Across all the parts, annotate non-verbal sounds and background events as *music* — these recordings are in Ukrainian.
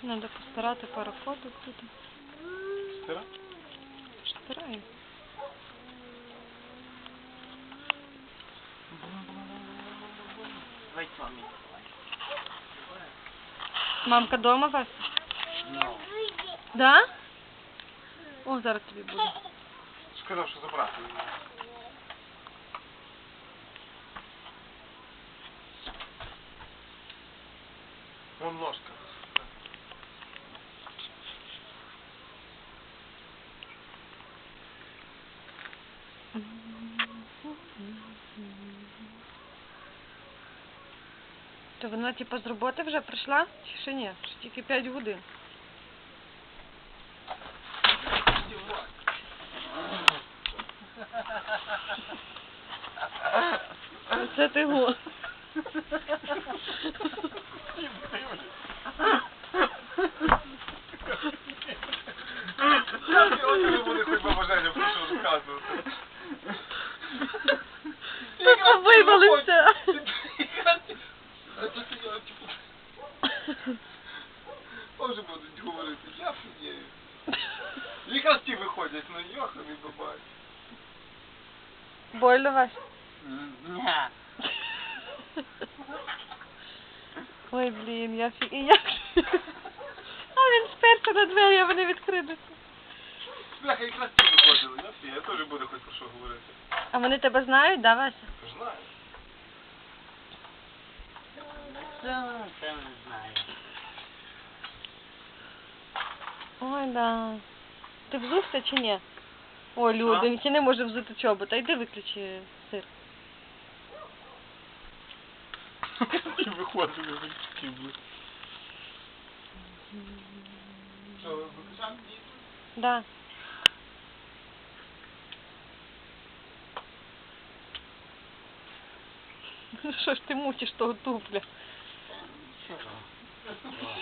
Треба постирати пару фоток тут. Стира? Стираю. Мамка дома вас? Ну. Да? О, зараз тобі буде. Сказав, що забрати. Вон ножка. То вона типу з роботи вже прийшла? Чи ще ні? Ще тільки 5 годин. Це ти го. Що розказувати. Тут. *laughs* Може будуть говорити, я фігею. Якраз ті виходять, ну йоханий бабай. Больно Вась? Ні. Ой, блін, я фі... як? А він сперся на двері, а вони відкрилися. Бляха, якраз ті виходили, я фігею, я теж буду хоч про що говорити. А вони тебе знають, да, Вася? Знаю. Це, це не знаю. Ой, да. Ти взувся чи ні? Ой, Люда, він чи не може взути чобота. Йди виключи сир. Ті *laughs* виходили, ви такі були. Що, виключаємо дійсно? Да. *laughs* Ну що ж ти мучиш того тупля? Це нічого.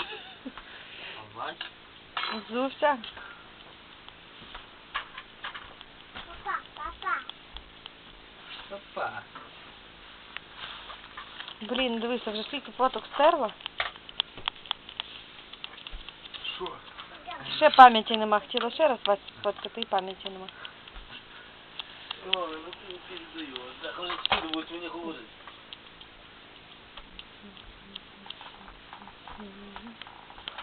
А бач? Взувся? Папа. Блін, дивися, вже скільки фоток стерла. Що? Ще пам'яті нема. Хотіла ще раз вас сфоткати і пам'яті нема. О, ну ти не передаю. Так вони скидывают мені говорить.